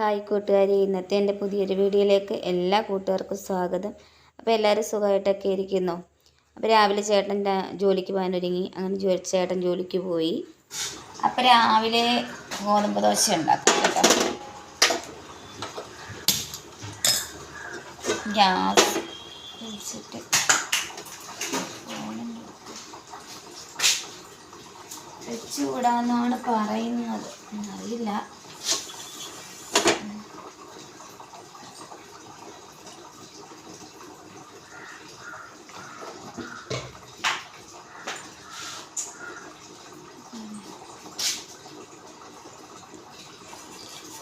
Hi കൂട്ടുകാരി ഇന്നത്തെ എന്റെ പുതിയൊരു വീഡിയോയിലേക്ക് എല്ലാ കൂട്ടുകാർക്കും സ്വാഗതം. അപ്പോൾ എല്ലാവരും സുഖമായിട്ടൊക്കെ ഇരിക്കുന്നു. അപ്പോൾ രാവിലെ ചേട്ടൻ ജോലിക്ക് പോകാൻ ഒരുങ്ങി. അങ്ങനെ ചേട്ടൻ ജോലിക്ക് പോയി. അപ്പോൾ രാവിലെ ഗോതമ്പ് ദോശ ഉണ്ടാക്കും കേട്ടോ. ഗ്യാസ് വെച്ചിട്ട് വെച്ചുകൂടാന്നാണ് പറയുന്നത്. അറിയില്ല.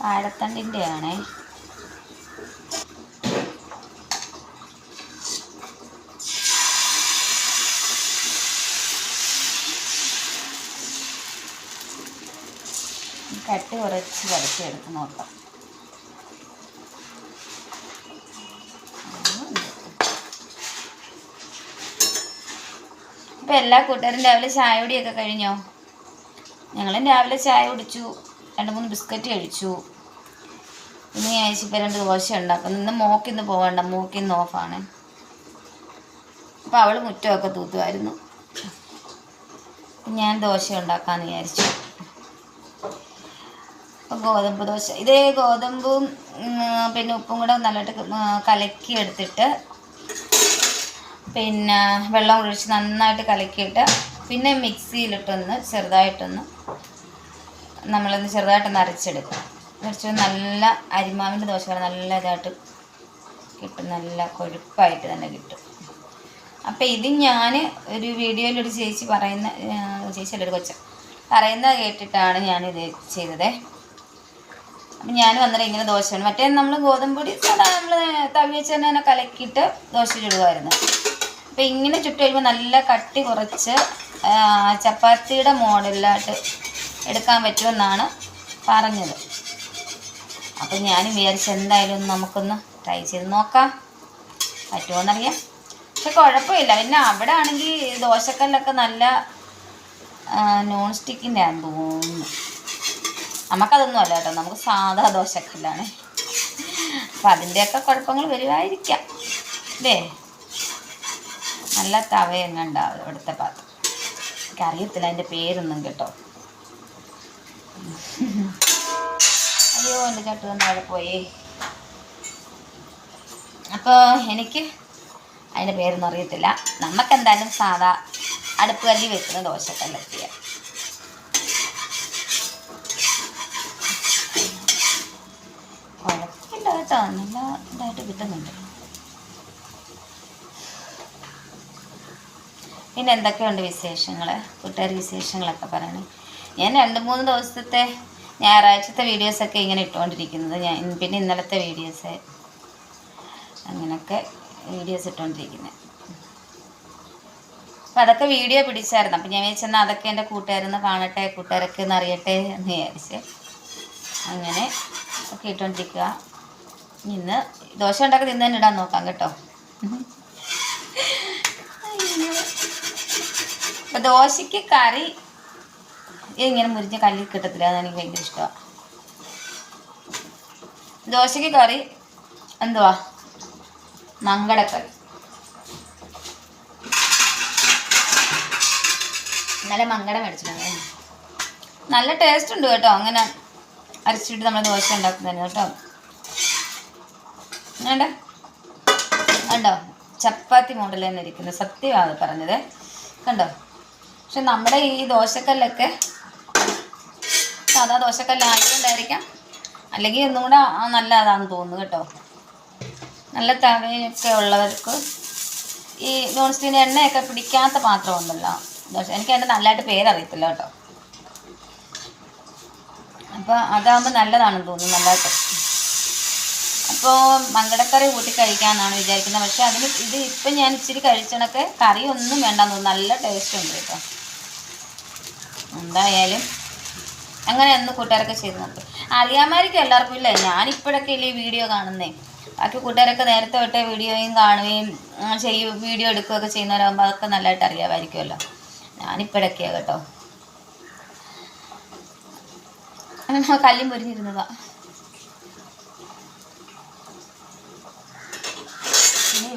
താഴത്തണ്ടിന്റെ ആണേ കട്ട് കുറച്ച് വരച്ചെടുത്ത് നോക്കാം. ഇപ്പം എല്ലാ കൂട്ടുകാരും രാവിലെ ചായ കുടിയൊക്കെ കഴിഞ്ഞോ? ഞങ്ങളും രാവിലെ ചായ കുടിച്ചു. രണ്ട് മൂന്ന് ബിസ്ക്കറ്റ് കഴിച്ചു. ഇന്ന് ഞാൻ ഇപ്പം രണ്ട് ദോശ ഉണ്ടാക്കും ഇന്ന് മോക്കിന്ന് പോകണ്ട മോക്കിന്ന് ഓഫാണ് അപ്പോൾ അവൾ മുറ്റമൊക്കെ തൂത്തുമായിരുന്നു ഞാൻ ദോശ ഉണ്ടാക്കാമെന്ന് വിചാരിച്ചു. അപ്പോൾ ഗോതമ്പ് ദോശ. ഇതേ ഗോതമ്പും പിന്നെ ഉപ്പും കൂടെ നല്ലതായിട്ട് കലക്കി എടുത്തിട്ട് പിന്നെ വെള്ളം ഒഴിച്ച് നന്നായിട്ട് കലക്കിയിട്ട് പിന്നെ മിക്സിയിലിട്ടൊന്ന് ചെറുതായിട്ടൊന്ന് നമ്മളൊന്ന് ചെറുതായിട്ട് അരച്ചെടുക്കും. അരച്ച് നല്ല അരിമാവിന്റെ ദോശ പോലെ നല്ല ഇതായിട്ട് കിട്ടും. നല്ല കൊഴുപ്പായിട്ട് തന്നെ കിട്ടും. അപ്പം ഇത് ഞാൻ ഒരു വീഡിയോയിലൊരു ചേച്ചി പറയുന്ന ചേച്ചി അല്ലൊരു കൊച്ച പറയുന്നത് കേട്ടിട്ടാണ് ഞാനിത് ചെയ്തത്. അപ്പം ഞാൻ വന്നിട്ട് ഇങ്ങനെ ദോശ മറ്റേ നമ്മൾ ഗോതമ്പൊടി പൊടി നമ്മൾ തവി വെച്ച് തന്നെ തന്നെ കലക്കിയിട്ട് ദോശ ചുടുമായിരുന്നു അപ്പം ഇങ്ങനെ ചുട്ട് കഴിയുമ്പോൾ നല്ല കട്ടി കുറച്ച് ചപ്പാത്തിയുടെ മോഡലിലായിട്ട് എടുക്കാൻ പറ്റുമെന്നാണ് പറഞ്ഞത്. അപ്പം ഞാൻ വിചാരിച്ചു എന്തായാലും നമുക്കൊന്ന് ട്രൈ ചെയ്ത് നോക്കാം. പറ്റുമോന്നറിയാം പക്ഷെ കുഴപ്പമില്ല. പിന്നെ അവിടെ ആണെങ്കിൽ ദോശക്കല്ലൊക്കെ നല്ല നോൺ സ്റ്റിക്കിന്റെ ആണെന്ന് തോന്നുന്നു. നമുക്കതൊന്നും അല്ല കേട്ടോ. നമുക്ക് സാധാ ദോശക്കല്ലാണ്. അപ്പം അതിന്റെയൊക്കെ കുഴപ്പങ്ങൾ വരുമായിരിക്കാം അല്ലേ? നല്ല തവയൊന്നും ഉണ്ടാവും ഇവിടുത്തെ പാത്രം എനിക്കറിയത്തില്ല അതിന്റെ പേരൊന്നും കേട്ടോ. അയ്യോ എന്റെ ചട്ടുകൊണ്ട് അവിടെ പോയി. അപ്പോൾ എനിക്ക് അതിന്റെ പേരൊന്നും അറിയത്തില്ല. നമുക്കെന്തായാലും സാധാ അടുപ്പ് കല്ലി വെക്കുന്ന ദോശക്കല്ലെത്തിയ കുഴപ്പമില്ല കേട്ടോ. നല്ല ഇതായിട്ട് കിട്ടുന്നുണ്ട്. പിന്നെ എന്തൊക്കെയുണ്ട് വിശേഷങ്ങൾ കൂട്ടുകാർ വിശേഷങ്ങളൊക്കെ പറയണേ. ഞാൻ രണ്ട് മൂന്ന് ദിവസത്തെ ഞായറാഴ്ചത്തെ വീഡിയോസൊക്കെ ഇങ്ങനെ ഇട്ടുകൊണ്ടിരിക്കുന്നത്. ഞാൻ പിന്നെ ഇന്നലത്തെ വീഡിയോസ് അങ്ങനെയൊക്കെ വീഡിയോസ് ഇട്ടുകൊണ്ടിരിക്കുന്നത് അപ്പം അതൊക്കെ വീഡിയോ പിടിച്ചായിരുന്നു. അപ്പം ഞാൻ വിചാരിച്ചെന്നാൽ അതൊക്കെ എന്റെ കൂട്ടുകാരെന്ന് കാണട്ടെ കൂട്ടുകാരൊക്കെ ഒന്ന് അറിയട്ടെ എന്ന് വിചാരിച്ച് അങ്ങനെ ഒക്കെ ഇട്ടുകൊണ്ടിരിക്കുക ഇന്ന് ദോശ ഉണ്ടാക്കി നിന്ന് തന്നെ ഇടാൻ നോക്കാം കേട്ടോ. അപ്പം ദോശയ്ക്ക് കറി ഇങ്ങനെ മുരിഞ്ഞ കല്ലിൽ കിട്ടത്തില്ല അത് എനിക്ക് ഭയങ്കര ഇഷ്ടമാണ് ദോശയ്ക്ക് കറി എന്തുവാ? മങ്കടക്കറി. നല്ല മങ്കട മേടിച്ചിട്ടുണ്ട്. നല്ല ടേസ്റ്റ് ഉണ്ട് കേട്ടോ. അങ്ങനെ അരച്ചിട്ട് നമ്മൾ ദോശ ഉണ്ടാക്കുന്നതിന് കേട്ടോ. വേണ്ട കണ്ടോ? ചപ്പാത്തി മോഡൽ തന്നെ ഇരിക്കുന്നത് സത്യമാണ് പറഞ്ഞത്. കണ്ടോ? പക്ഷെ നമ്മുടെ ഈ ദോശക്കല്ലൊക്കെ സാധാ ദോശക്കല്ലായതുകൊണ്ടായിരിക്കാം അല്ലെങ്കിൽ ഒന്നും കൂടെ നല്ലതാണെന്ന് തോന്നുന്നു കേട്ടോ. നല്ല തവയൊക്കെ ഉള്ളവർക്ക് ഈ നോൺ സ്റ്റിക്കിന്റെ എണ്ണയൊക്കെ പിടിക്കാത്ത പാത്രം ഉണ്ടല്ലോ ദോശ എനിക്ക് അതിന്റെ നല്ലതായിട്ട് പേരറിയത്തില്ല കേട്ടോ. അപ്പോൾ അതാകുമ്പോൾ നല്ലതാണെന്ന് തോന്നുന്നു നല്ലതായിട്ട് അപ്പോൾ മങ്കടക്കറി കൂട്ടി കഴിക്കാമെന്നാണ് വിചാരിക്കുന്നത്. പക്ഷെ അതിന് ഇത് ഇപ്പം ഞാൻ ഇച്ചിരി കഴിച്ചണൊക്കെ കറി ഒന്നും വേണ്ടെന്ന് തോന്നുന്നു. നല്ല ടേസ്റ്റ് ഉണ്ട് കേട്ടോ. എന്തായാലും അങ്ങനെ അന്ന് കൂട്ടുകാരൊക്കെ ചെയ്യുന്നുണ്ട് അറിയാമായിരിക്കും എല്ലാവർക്കും ഇല്ല? ഞാനിപ്പോഴൊക്കെ ഇല്ലേ വീഡിയോ കാണുന്നേ? ബാക്കി കൂട്ടുകാരൊക്കെ നേരത്തെ വിട്ടേ വീഡിയോയും കാണുകയും ചെയ്യും വീഡിയോ എടുക്കുകയൊക്കെ ചെയ്യുന്നവരാകുമ്പോൾ അതൊക്കെ നല്ലതായിട്ട് അറിയാമായിരിക്കുമല്ലോ. ഞാനിപ്പോഴൊക്കെയാണ് കേട്ടോ. കല്ലും പൊരിഞ്ഞിരുന്നതാ. ഇനി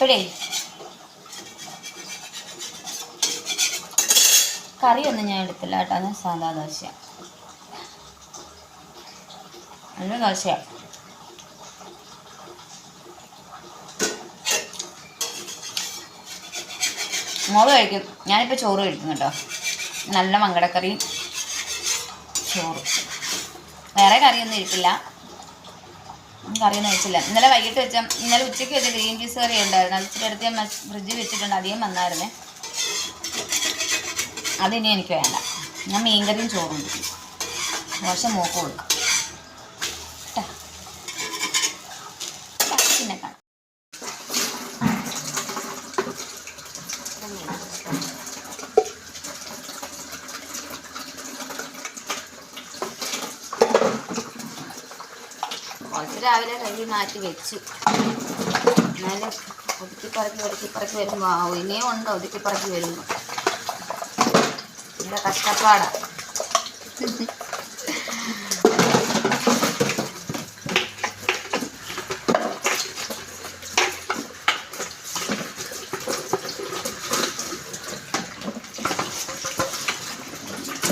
ഇപ്പോഴേ. കറിയൊന്നും ഞാൻ എടുത്തില്ല കേട്ടോ. അത് സാധാ ദോശ നല്ല ദോശയാണ് മോൾ കഴിക്കും. ഞാനിപ്പോൾ ചോറ് കഴിക്കും നല്ല മങ്കടക്കറിയും. ചോറും. വേറെ കറിയൊന്നും ഇരിപ്പില്ല. ഉം, കറിയൊന്നും വെച്ചില്ല. ഇന്നലെ വൈകിട്ട് വെച്ച ഇന്നലെ ഉച്ചയ്ക്ക് വെച്ച ഗ്രീൻ പീസ് കറി ഉണ്ടായിരുന്നു. അത് ഇച്ചിരി അടുത്ത് ഞാൻ ഫ്രിഡ്ജിൽ വെച്ചിട്ടുണ്ട്. അധികം വന്നായിരുന്നേ. അതിനി എനിക്ക് വേണ്ട. ഞാൻ മീൻകറിയും ചോറും. കുറച്ച് മൂക്ക് കൊടുക്കും ട്ടാ. ട്ടാ, പിന്നെ കാണാം കുറച്ച് രാവിലെ കഴുകി മാറ്റി വെച്ചു. എന്നാലും ഒതുക്കിപ്പറക്കി ഒതുക്കിപ്പറക്കി വരുമ്പോൾ ആവും ഇനിയും ഉണ്ട്? ഒതുക്കിപ്പറക്കി വരുമ്പോൾ നല്ല കഷ്ടപ്പാടാ.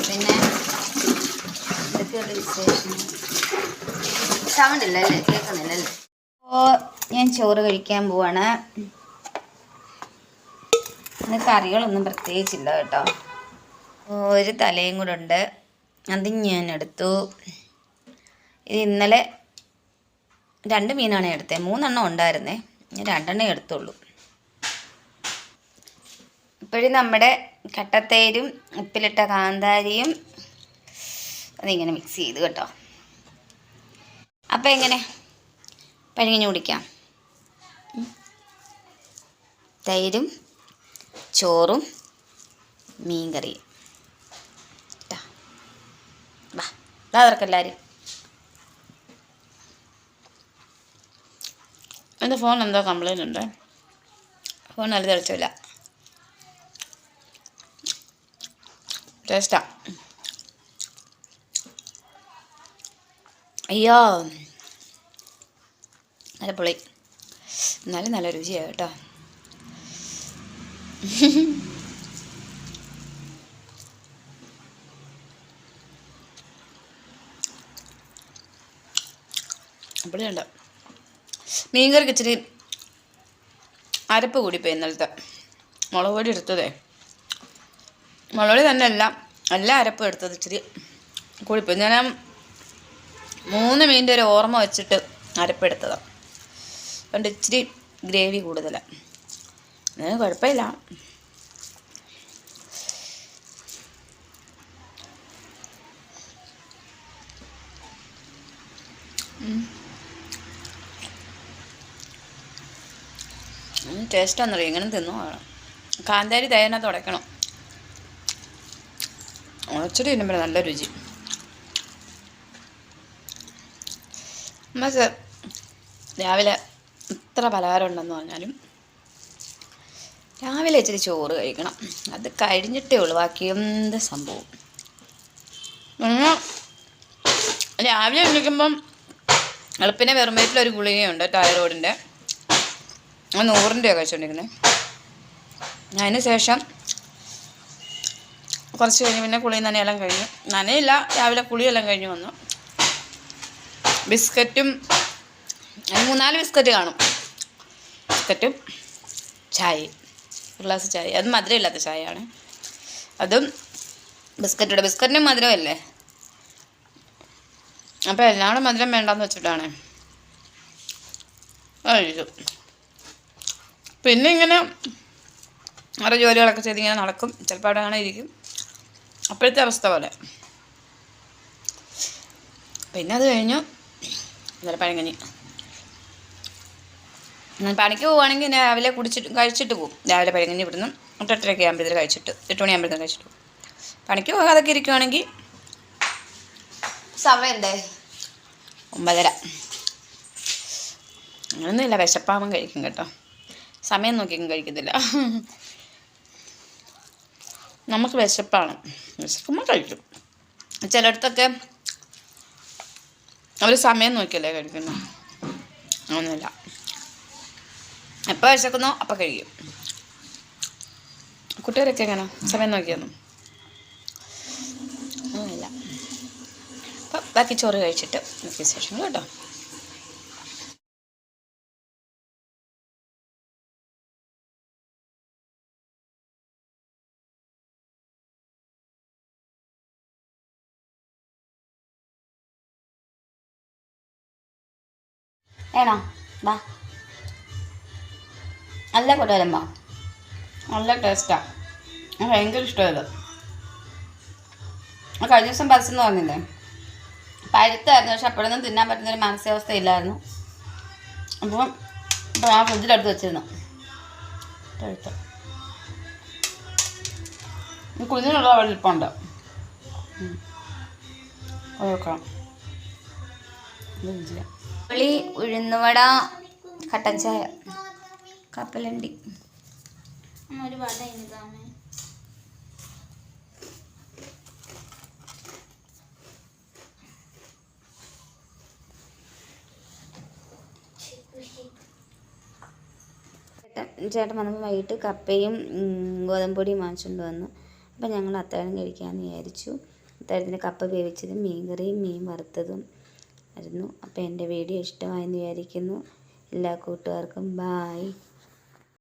പിന്നെ ഇതൊക്കെയുള്ള വിശേഷം സൗണ്ട് ഇല്ല അല്ലേ? കേൾക്കുന്നില്ല അല്ലേ? അപ്പോൾ ഞാൻ ചോറ് കഴിക്കാൻ പോവാണ്. ഇന്ന് കറികളൊന്നും പ്രത്യേകിച്ചില്ല കേട്ടോ. ഒരു തലയും കൂടെ ഉണ്ട്. അത് ഞാൻ എടുത്തു. ഇത് ഇന്നലെ രണ്ട് മീനാണ് എടുത്തത് മൂന്നെണ്ണം ഉണ്ടായിരുന്നേ. ഞാൻ രണ്ടെണ്ണം എടുത്തുള്ളൂ. ഇപ്പോഴും നമ്മുടെ കട്ടത്തേരും ഉപ്പിലിട്ട കാന്താരിയും അതിങ്ങനെ മിക്സ് ചെയ്ത് കേട്ടോ. അപ്പം എങ്ങനെ? പഴങ്ങിഞ്ഞ് കുടിക്കാം. തൈരും ചോറും മീൻകറി ട്ടാ. വാ തുറക്കെല്ലാവരും എന്റെ ഫോൺ എന്തോ കംപ്ലൈന്റ് ഉണ്ട്. ഫോൺ നല്ല തെളിച്ചില്ല ടേസ്റ്റാ അയ്യോ. നല്ല പൊളി. എന്നാലും നല്ല രുചിയാണ് കേട്ടോ. അപ്പടിയുണ്ട് മീൻകറിക്ക് ഇച്ചിരി അരപ്പ് കൂടിപ്പോയി ഇന്നലത്തെ. മുളക് പൊടി എടുത്തതേ. മുളക് പൊടി തന്നെ അല്ല എല്ലാ അരപ്പും എടുത്തത് ഇച്ചിരി കൂടിപ്പോയി. ഞാൻ മൂന്ന് മീനിന്റെ ഒരു ഓർമ്മ വെച്ചിട്ട് അരപ്പെടുത്തതാണ് അതുകൊണ്ട് ഇച്ചിരി ഗ്രേവി കൂടുതലാണ് അതിന് കുഴപ്പമില്ല. ടേസ്റ്റ് ഒന്നറിയാം ഇങ്ങനെ തിന്നു? വേണം കാന്താരി തേന തുടയ്ക്കണം ഉണച്ചിട്ട് തിന്നുമ്പോൾ നല്ല രുചി. നമുക്ക് രാവിലെ ഇത്ര പലഹാരം ഉണ്ടെന്ന് പറഞ്ഞാലും രാവിലെ ഇച്ചിരി ചോറ് കഴിക്കണം. അത് കഴിഞ്ഞിട്ടേ ഉള്ളൂ. ബാക്കി എന്ത് സംഭവം? രാവിലെ വിളിക്കുമ്പം എളുപ്പിനെ വെറും വയറ്റിലൊരു ഗുളികയുണ്ട് തൈറോയിഡിന്റെ നൂറിന്റെ കഴിച്ചുകൊണ്ടിരിക്കുന്നത് അതിന് ശേഷം കുറച്ച് കഴിഞ്ഞ് പിന്നെ കുളിയും നനയെല്ലാം കഴിഞ്ഞു. നനയില്ല. രാവിലെ കുളിയെല്ലാം കഴിഞ്ഞ് വന്നു. ബിസ്ക്കറ്റും മൂന്നാൽ ബിസ്ക്കറ്റ് കാണും. ബിസ്ക്കറ്റും ചായ ഒരു ഗ്ലാസ് ചായ. അത് മധുരമില്ലാത്ത ചായയാണ്. അതും ബിസ്ക്കറ്റുടെ. ബിസ്ക്കറ്റിന് മധുരമല്ലേ? അപ്പോൾ എല്ലാം കൂടെ മധുരം വേണ്ടാന്ന് വെച്ചിട്ടാണ്. കഴിക്കും പിന്നെ ഇങ്ങനെ ഓരോ ജോലികളൊക്കെ ചെയ്ത് ഇങ്ങനെ നടക്കും. ചിലപ്പോൾ അവിടെ അങ്ങനെ ഇരിക്കും. അപ്പോഴത്തെ അവസ്ഥ പോലെ. പിന്നെ അത് കഴിഞ്ഞു. ഇന്നലെ പഴങ്കഞ്ഞി. പണിക്ക് പോവുകയാണെങ്കിൽ രാവിലെ കുടിച്ചിട്ട് കഴിച്ചിട്ട് പോകും രാവിലെ പഴങ്കഞ്ഞി ഇവിടുന്ന് എട്ട് എട്ടരയൊക്കെ ആകുമ്പോഴത്തേക്ക് കഴിച്ചിട്ട് എട്ട് മണിയാകുമ്പോഴത്തേക്ക് കഴിച്ചിട്ട് പോകും പണിക്ക് പോകാതൊക്കെ ഇരിക്കുവാണെങ്കിൽ സമയം എന്തേ? ഒമ്പതര. അങ്ങനൊന്നുമില്ല വിശപ്പാവും കഴിക്കും കേട്ടോ. സമയം നോക്കിയും കഴിക്കത്തില്ല. നമുക്ക് വിശപ്പാണ്. വിശക്കുമ്പോൾ കഴിക്കും. ചിലയിടത്തൊക്കെ അവർ സമയം നോക്കിയല്ലേ കഴിക്കുന്നു? ഒന്നുമില്ല എപ്പോൾ വിശക്കുന്നോ അപ്പം കഴിക്കും. കുട്ടികളൊക്കെ എങ്ങനെ? സമയം നോക്കിയൊന്നും? ഒന്നുമില്ല അപ്പം ബാക്കി ചോറ് കഴിച്ചിട്ട് ബാക്കി ശേഷം കേട്ടോ. വേണോ? വാ. നല്ല കൊണ്ടുവരുമ്പോ നല്ല ടേസ്റ്റാണ് എനിക്ക് ഭയങ്കര ഇഷ്ടമായത്. കഴിഞ്ഞ ദിവസം ബസ്സെന്ന് പറഞ്ഞില്ലേ? പഴുത്തായിരുന്നു പക്ഷെ അപ്പോഴൊന്നും തിന്നാൻ പറ്റുന്നൊരു മാനസികാവസ്ഥ ഇല്ലായിരുന്നു അപ്പോൾ അപ്പോൾ ആ ഫ്രിഡ്ജിലെടുത്ത് വെച്ചിരുന്നു. കുഞ്ഞിനുള്ള അവിടെ ഇരിപ്പുണ്ട്. ഓക്കെ വെക്കാം പുളി ഉഴുന്നുവട കട്ടൻ ചായ കപ്പലണ്ടി. ഒരു വട ഇതാണ് ചേട്ടൻ വന്നപ്പോൾ വൈകിട്ട് കപ്പയും ഗോതമ്പൊടിയും വാങ്ങിച്ചുകൊണ്ട് വന്നു. അപ്പം ഞങ്ങൾ അത്താഴം കഴിക്കാമെന്ന് വിചാരിച്ചു. അത്താഴത്തിന് കപ്പ വേവിച്ചതും മീൻകറിയും മീൻ വറുത്തതും ആയിരുന്നു. അപ്പോൾ എന്റെ വീഡിയോ ഇഷ്ടമായെന്ന് വിചാരിക്കുന്നു. എല്ലാ കൂട്ടുകാർക്കും ബായ്